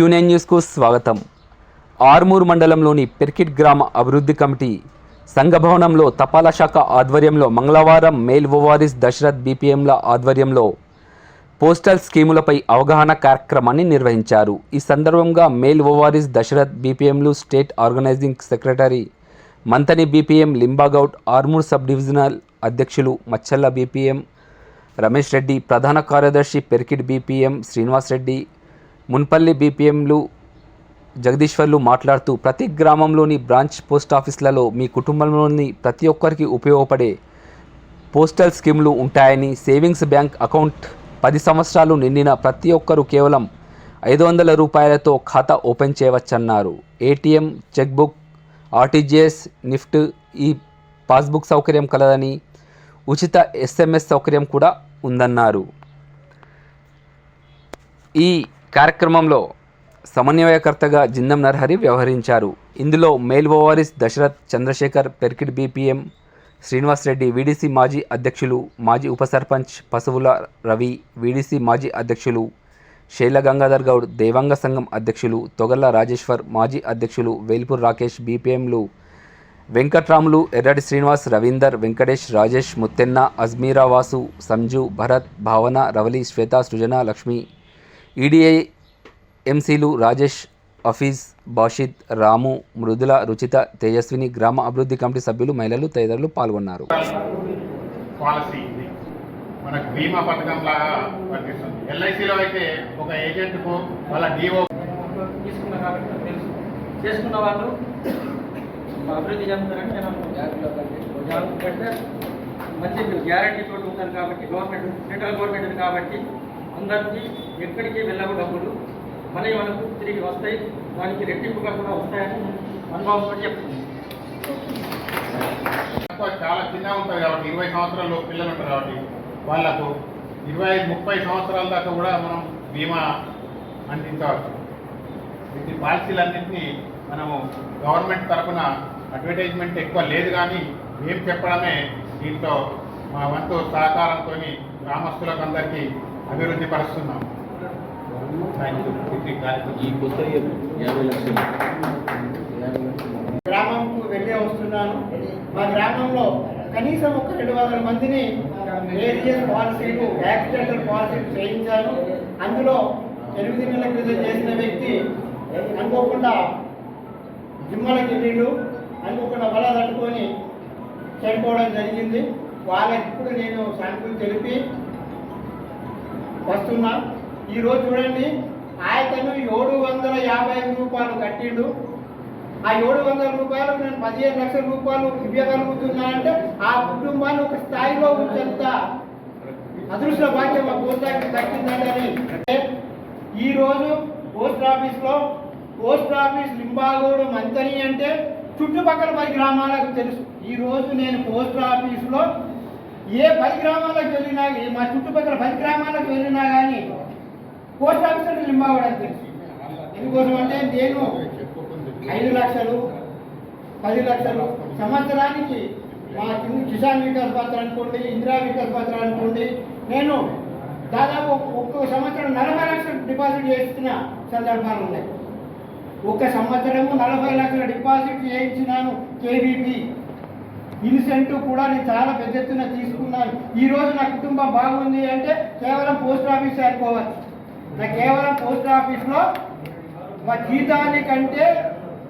Quinine న్యూస్కు స్వాగతం. ఆర్మూర్ మండలంలోని పెర్కిట్ గ్రామ అభివృద్ధి కమిటీ సంఘభవనంలో తపాలా శాఖ ఆధ్వర్యంలో మంగళవారం మేల్ ఓవారిస్ దశరథ్ బీపీఎంల ఆధ్వర్యంలో పోస్టల్ స్కీములపై అవగాహన కార్యక్రమాన్ని నిర్వహించారు. ఈ సందర్భంగా male ఓవారిస్ Dasharath బీపీఎంలు state organising secretary Manthani BPM Limbagoud Armoor sub divisional అధ్యక్షులు మచ్చల్ల బీపీఎం రమేష్ రెడ్డి ప్రధాన కార్యదర్శి పెర్కిడ్ బీపీఎం శ్రీనివాస్ రెడ్డి మున్పల్లి బీపీఎంలు జగదీశ్వర్లు మాట్లాడుతూ ప్రతి గ్రామంలోని బ్రాంచ్ పోస్ట్ ఆఫీసులలో మీ కుటుంబంలోని ప్రతి ఒక్కరికి ఉపయోగపడే పోస్టల్ స్కీమ్లు ఉంటాయని సేవింగ్స్ బ్యాంక్ అకౌంట్ పది సంవత్సరాలు నిండిన ప్రతి ఒక్కరూ కేవలం ఐదు వందల రూపాయలతో ఖాతా open చేయవచ్చన్నారు. ATM chequebook RTGS NEFT e passbook సౌకర్యం కలదని ఉచిత ఎస్ఎంఎస్ సౌకర్యం కూడా ఉందన్నారు. ఈ కార్యక్రమంలో సమన్వయకర్తగా జిందం నర్హరి వ్యవహరించారు. ఇందులో mail overseers Dasharath Chandrashekar Perkit BPM Srinivas Reddy VDC మాజీ అధ్యక్షులు మాజీ ఉప సర్పంచ్ పశువుల రవి వీడీసీ మాజీ అధ్యక్షులు శైల గంగాధర్ గౌడ్ దేవాంగ సంఘం అధ్యక్షులు తొగల్ల రాజేశ్వర్ మాజీ అధ్యక్షులు వేల్పూర్ రాకేష్ బీపీఎంలు వెంకట్రాములు ఎర్రటి శ్రీనివాస్ రవీందర్ వెంకటేష్ రాజేష్ ముత్తెన్న అజ్మీరా వాసు సంజు భరత్ భావన రవలి శ్వేత సృజన లక్ష్మి ఈడీఐ ఎంసీలు రాజేష్ అఫీజ్ బాషిద్ రాము మృదుల రుచిత తేజస్విని గ్రామ అభివృద్ధి కమిటీ సభ్యులు మహిళలు తదితరులు పాల్గొన్నారు. పాలసీ ఇది. మనకు బీమా పథకం లాగా వర్తిస్తుంది. ఎల్ఐసిలో అయితే ఒక ఏజెంట్కు వాళ్ళ డిఓ తీసుకున్నా కాబట్టి తెలుసు. చేసుకున్న వాళ్ళు అభివృద్ధి చెందుతారని నేను పెడితే మంచి గ్యారంటీ తోటి ఉంటారు కాబట్టి గవర్నమెంట్ సెంట్రల్ గవర్నమెంట్ కాబట్టి అందరికీ ఎక్కడికి వెళ్ళవు డబ్బులు మళ్ళీ మనకు తిరిగి వస్తాయి. దానికి రెట్టింపుగా కూడా వస్తాయని అనుభవంతో చెప్తుంది. చాలా చిన్నగా ఉంటుంది కాబట్టి ఇరవై సంవత్సరాలు పిల్లలు ఉంటారు కాబట్టి వాళ్ళకు ఇరవై ఐదు ముప్పై సంవత్సరాల దాకా కూడా మనం బీమా అందించవచ్చు వీటి పాలసీలన్నింటినీ మనము గవర్నమెంట్ తరఫున అడ్వర్టైజ్మెంట్ ఎక్కువ లేదు కానీ ఏం చెప్పడమే దీంతో మా వంతు సహకారంతో గ్రామస్తులకు అందరికీ అభివృద్ధి పరుస్తున్నాం. గ్రామంకు వెళ్ళే వస్తున్నాను. మా గ్రామంలో కనీసం ఒక రెండు వందల మందిని ఏరియల్ పాలసీలు యాక్సిడెంటల్ పాలసీలు చేయించాను. అందులో ఎనిమిది నెలల క్రితం చేసిన వ్యక్తి అనుకోకుండా జిమ్మలకి వెళ్ళిండు అనుకోకుండా వల తట్టుకొని చనిపోవడం జరిగింది. వాళ్ళకి ఇప్పుడు నేను శాంపుల్ తెలిపి వస్తున్నా. ఈరోజు చూడండి ఆయతను ఏడు వందల యాభై ఐదు రూపాయలు కట్టిండు. ఆ ఏడు వందల రూపాయలు నేను పదిహేను లక్షల రూపాయలు ఇవ్వగలుగుతున్నానంటే ఆ కుటుంబాన్ని ఒక స్థాయిలో ఉంచేంత అదృష్ట భాగ్యం ఆ పోస్ట్ ఆఫీస్ దక్కిందని ఈరోజు పోస్ట్ ఆఫీస్లో పోస్ట్ ఆఫీస్ లింబాగూడు మంతని అంటే చుట్టుపక్కల పది గ్రామాలకు తెలుసు. ఈ రోజు నేను పోస్ట్ ఆఫీస్లో ఏ పది గ్రామాలకు వెళ్ళినా మా చుట్టుపక్కల పది గ్రామాలకు వెళ్ళినా కానీ పోస్ట్ ఆఫీస్ అంటే లింబాగూడ తెలుసు ఎందుకోసం అంటే నేను ఐదు లక్షలు పది లక్షలు సంవత్సరానికి మా కిసాన్ వికాస్ పాత్ర అనుకోండి ఇందిరా వికాస్ పాత్ర అనుకోండి నేను దాదాపు ఒక్క సంవత్సరం నలభై లక్షలు డిపాజిట్ చేస్తున్న సందర్భాలు ఉన్నాయి. ఒక సంవత్సరము నలభై లక్షల డిపాజిట్ చేయించినాను కేవీపీ ఇన్సెంట్ కూడా నేను చాలా పెద్ద ఎత్తున తీసుకున్నాను. ఈరోజు నా కుటుంబం బాగుంది అంటే కేవలం పోస్ట్ ఆఫీస్ అనుకోవచ్చు నా కేవలం పోస్ట్ ఆఫీస్లో మా జీతానికంటే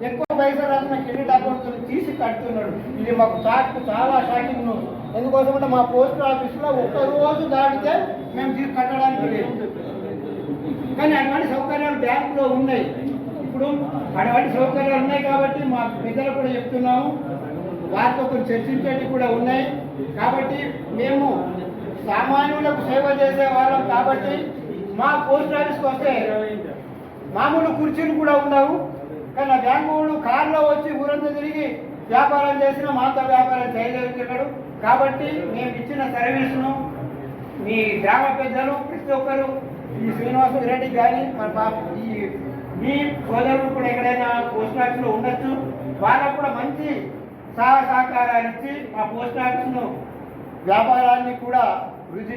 ఎక్కువ పైసలు రాసిన క్రెడిట్ అకౌంట్ తీసి కడుతున్నాడు. ఇది మాకు షాక్ చాలా షాకింగ్ న్యూస్. ఎందుకోసం అంటే మా పోస్ట్ ఆఫీస్లో ఒక్క రోజు దాటితే మేము తీసి కట్టడానికి లేదు. కానీ అటువంటి సౌకర్యాలు బ్యాంకులో ఉన్నాయి. ఇప్పుడు అటువంటి సౌకర్యాలు ఉన్నాయి కాబట్టి మా పెద్దలు కూడా చెప్తున్నాము. వారితో కొంచెం చర్చించేవి కూడా ఉన్నాయి. కాబట్టి మేము సామాన్యులకు సేవ చేసే వాళ్ళం కాబట్టి మా పోస్ట్ ఆఫీస్కి వస్తే మామూలు కుర్చీలు కూడా ఉండవు. కానీ నా బ్యాంకు కార్లో వచ్చి ఊరంతా తిరిగి వ్యాపారం చేసిన మాతో వ్యాపారం చేయగలుగుతున్నాడు కాబట్టి మేము ఇచ్చిన సర్వీస్ను మీ గ్రామ పెద్దలు ప్రతి ఒక్కరు ఈ శ్రీనివాస రెడ్డి కానీ మన పాప ఈ మీ సోదరులు కూడా ఎక్కడైనా పోస్ట్ ఆఫీస్లో ఉండొచ్చు. వాళ్ళకు కూడా మంచి సహ సహకారాలు ఇచ్చి మా పోస్ట్ ఆఫీస్ను వ్యాపారాన్ని కూడా వృద్ధి